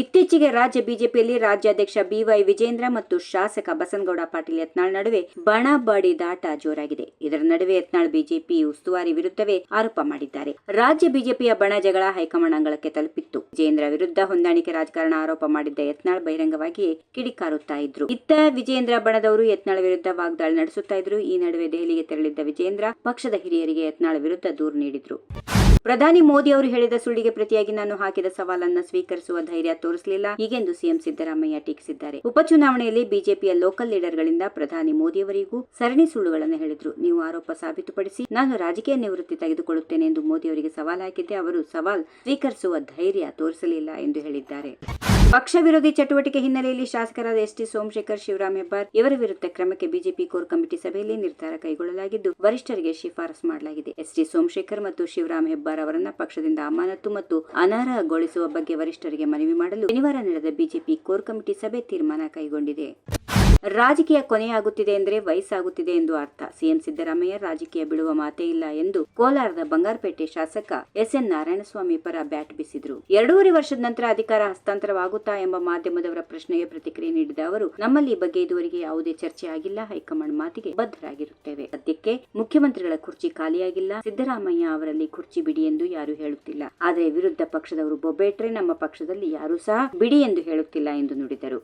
ಇತ್ತೀಚೆಗೆ ರಾಜ್ಯ ಬಿಜೆಪಿಯಲ್ಲಿ ರಾಜ್ಯಾಧ್ಯಕ್ಷ ಬಿವೈ ವಿಜೇಂದ್ರ ಮತ್ತು ಶಾಸಕ ಬಸನಗೌಡ ಪಾಟೀಲ್ ಯತ್ನಾಳ್ ನಡುವೆ ಬಣಬಾಡಿ ದಾಟ ಜೋರಾಗಿದೆ. ಇದರ ನಡುವೆ ಯತ್ನಾಳ್ ಬಿಜೆಪಿ ಉಸ್ತುವಾರಿ ವಿರುದ್ಧವೇ ಆರೋಪ ಮಾಡಿದ್ದಾರೆ. ರಾಜ್ಯ ಬಿಜೆಪಿಯ ಬಣ ಜಗಳ ಹೈಕಮಾಂಡ್ ಅಂಗಳಕ್ಕೆ ತಲುಪಿತ್ತು. ವಿಜೇಂದ್ರ ವಿರುದ್ಧ ಹೊಂದಾಣಿಕೆ ರಾಜಕಾರಣ ಆರೋಪ ಮಾಡಿದ್ದ ಯತ್ನಾಳ್ ಬಹಿರಂಗವಾಗಿಯೇ ಕಿಡಿಕಾರುತ್ತಾ ಇದ್ರು. ಇತ್ತ ವಿಜೇಂದ್ರ ಬಣದವರು ಯತ್ನಾಳ್ ವಿರುದ್ಧ ವಾಗ್ದಾಳಿ ನಡೆಸುತ್ತಾ ಇದ್ರು. ಈ ನಡುವೆ ದೆಹಲಿಗೆ ತೆರಳಿದ್ದ ವಿಜೇಂದ್ರ ಪಕ್ಷದ ಹಿರಿಯರಿಗೆ ಯತ್ನಾಳ್ ವಿರುದ್ಧ ದೂರು ನೀಡಿದ್ರು. ಪ್ರಧಾನಿ ಮೋದಿ ಅವರು ಹೇಳಿದ ಸುಳ್ಳಿಗೆ ಪ್ರತಿಯಾಗಿ ನಾನು ಹಾಕಿದ ಸವಾಲನ್ನ ಸ್ವೀಕರಿಸುವ ಧೈರ್ಯ ತೋರಿಸಲಿಲ್ಲ. ಹೀಗೆಂದು ಸಿಎಂ ಸಿದ್ದರಾಮಯ್ಯ ಟೀಕಿಸಿದ್ದಾರೆ. ಉಪಚುನಾವಣೆಯಲ್ಲಿ ಬಿಜೆಪಿಯ ಲೋಕಲ್ ಲೀಡರ್ಗಳಿಂದ ಪ್ರಧಾನಿ ಮೋದಿಯವರಿಗೂ ಸರಣಿ ಸುಳ್ಳುಗಳನ್ನು ಹೇಳಿದ್ರು. ನೀವು ಆರೋಪ ಸಾಬೀತುಪಡಿಸಿ ನಾನು ರಾಜಕೀಯ ನಿವೃತ್ತಿ ತೆಗೆದುಕೊಳ್ಳುತ್ತೇನೆ ಎಂದು ಮೋದಿ ಅವರಿಗೆ ಸವಾಲ್ ಹಾಕಿದ್ದೆ ಅವರು ಸವಾಲ್ ಸ್ವೀಕರಿಸುವ ಧೈರ್ಯ ತೋರಿಸಲಿಲ್ಲ ಎಂದು ಹೇಳಿದ್ದಾರೆ. ಪಕ್ಷ ವಿರೋಧಿ ಚಟುವಟಿಕೆ ಹಿನ್ನೆಲೆಯಲ್ಲಿ ಶಾಸಕರಾದ ಎಸ್ ಟಿ ಸೋಮಶೇಖರ್ ಶಿವರಾಮ್ ಹೆಬ್ಬಾರ್ ಇವರ ವಿರುದ್ಧ ಕ್ರಮಕ್ಕೆ ಬಿಜೆಪಿ ಕೋರ್ ಕಮಿಟಿ ಸಭೆಯಲ್ಲಿ ನಿರ್ಧಾರ ಕೈಗೊಳ್ಳಲಾಗಿದ್ದು, ವರಿಷ್ಠರಿಗೆ ಶಿಫಾರಸು ಮಾಡಲಾಗಿದೆ. ಎಸ್ ಟಿ ಸೋಮಶೇಖರ್ ಮತ್ತು ಶಿವರಾಮ್ ಹೆಬ್ಬಾರ್ ಅವರನ್ನ ಪಕ್ಷದಿಂದ ಅಮಾನತು ಮತ್ತು ಅನರ್ಹಗೊಳಿಸುವ ಬಗ್ಗೆ ವರಿಷ್ಠರಿಗೆ ಮನವಿ ಮಾಡಲು ಶನಿವಾರ ನಡೆದ ಬಿಜೆಪಿ ಕೋರ್ ಕಮಿಟಿ ಸಭೆ ತೀರ್ಮಾನ ಕೈಗೊಂಡಿದೆ. ರಾಜಕೀಯ ಕೊನೆಯಾಗುತ್ತಿದೆ ಎಂದರೆ ವಯಸ್ಸಾಗುತ್ತಿದೆ ಎಂದು ಅರ್ಥ. ಸಿಎಂ ಸಿದ್ದರಾಮಯ್ಯ ರಾಜಕೀಯ ಬಿಡುವ ಮಾತೇ ಇಲ್ಲ ಎಂದು ಕೋಲಾರದ ಬಂಗಾರಪೇಟೆ ಶಾಸಕ ಎಸ್ ಎನ್ ನಾರಾಯಣಸ್ವಾಮಿ ಪರ ಬ್ಯಾಟ್ ಬಿಸಿದ್ರು. ಎರಡೂವರೆ ವರ್ಷದ ನಂತರ ಅಧಿಕಾರ ಹಸ್ತಾಂತರವಾಗುತ್ತಾ ಎಂಬ ಮಾಧ್ಯಮದವರ ಪ್ರಶ್ನೆಗೆ ಪ್ರತಿಕ್ರಿಯೆ ನೀಡಿದ ಅವರು, ನಮ್ಮಲ್ಲಿ ಬಗ್ಗೆ ಇದುವರೆಗೆ ಯಾವುದೇ ಚರ್ಚೆ ಆಗಿಲ್ಲ. ಹೈಕಮಾಂಡ್ ಮಾತಿಗೆ ಬದ್ಧರಾಗಿರುತ್ತೇವೆ. ಸದ್ಯಕ್ಕೆ ಮುಖ್ಯಮಂತ್ರಿಗಳ ಕುರ್ಚಿ ಖಾಲಿಯಾಗಿಲ್ಲ. ಸಿದ್ದರಾಮಯ್ಯ ಅವರಲ್ಲಿ ಕುರ್ಚಿ ಬಿಡಿ ಎಂದು ಯಾರು ಹೇಳುತ್ತಿಲ್ಲ. ಆದರೆ ವಿರುದ್ಧ ಪಕ್ಷದವರು ಬೊಬ್ಬೆಟ್ರೆ ನಮ್ಮ ಪಕ್ಷದಲ್ಲಿ ಯಾರೂ ಸಹ ಬಿಡಿ ಎಂದು ಹೇಳುತ್ತಿಲ್ಲ ಎಂದು ನುಡಿದರು.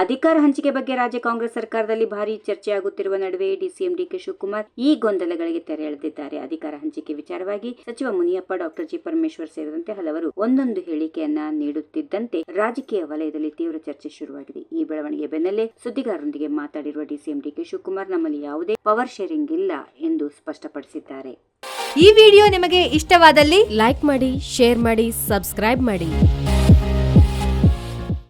ಅಧಿಕಾರ ಹಂಚಿಕೆ ಬಗ್ಗೆ ರಾಜ್ಯ ಕಾಂಗ್ರೆಸ್ ಸರ್ಕಾರದಲ್ಲಿ ಭಾರಿ ಚರ್ಚೆಯಾಗುತ್ತಿರುವ ನಡುವೆ ಡಿಸಿಎಂ ಡಿಕೆ ಶಿವಕುಮಾರ್ ಈ ಗೊಂದಲಗಳಿಗೆ ತೆರೆ ಎಳೆದಿದ್ದಾರೆ. ಅಧಿಕಾರ ಹಂಚಿಕೆ ವಿಚಾರವಾಗಿ ಸಚಿವ ಮುನಿಯಪ್ಪ, ಡಾಕ್ಟರ್ ಜಿ ಪರಮೇಶ್ವರ್ ಸೇರಿದಂತೆ ಹಲವರು ಒಂದೊಂದು ಹೇಳಿಕೆಯನ್ನ ನೀಡುತ್ತಿದ್ದಂತೆ ರಾಜಕೀಯ ವಲಯದಲ್ಲಿ ತೀವ್ರ ಚರ್ಚೆ ಶುರುವಾಗಿದೆ. ಈ ಬೆಳವಣಿಗೆ ಬೆನ್ನಲ್ಲೇ ಸುದ್ದಿಗಾರರೊಂದಿಗೆ ಮಾತಾಡಿರುವ ಡಿಸಿಎಂ ಡಿಕೆ ಶಿವಕುಮಾರ್, ನಮ್ಮಲ್ಲಿ ಯಾವುದೇ ಪವರ್ ಶೇರಿಂಗ್ ಇಲ್ಲ ಎಂದು ಸ್ಪಷ್ಟಪಡಿಸಿದ್ದಾರೆ. ಈ ವಿಡಿಯೋ ನಿಮಗೆ ಇಷ್ಟವಾದಲ್ಲಿ ಲೈಕ್ ಮಾಡಿ, ಶೇರ್ ಮಾಡಿ, ಸಬ್ಸ್ಕ್ರೈಬ್ ಮಾಡಿ.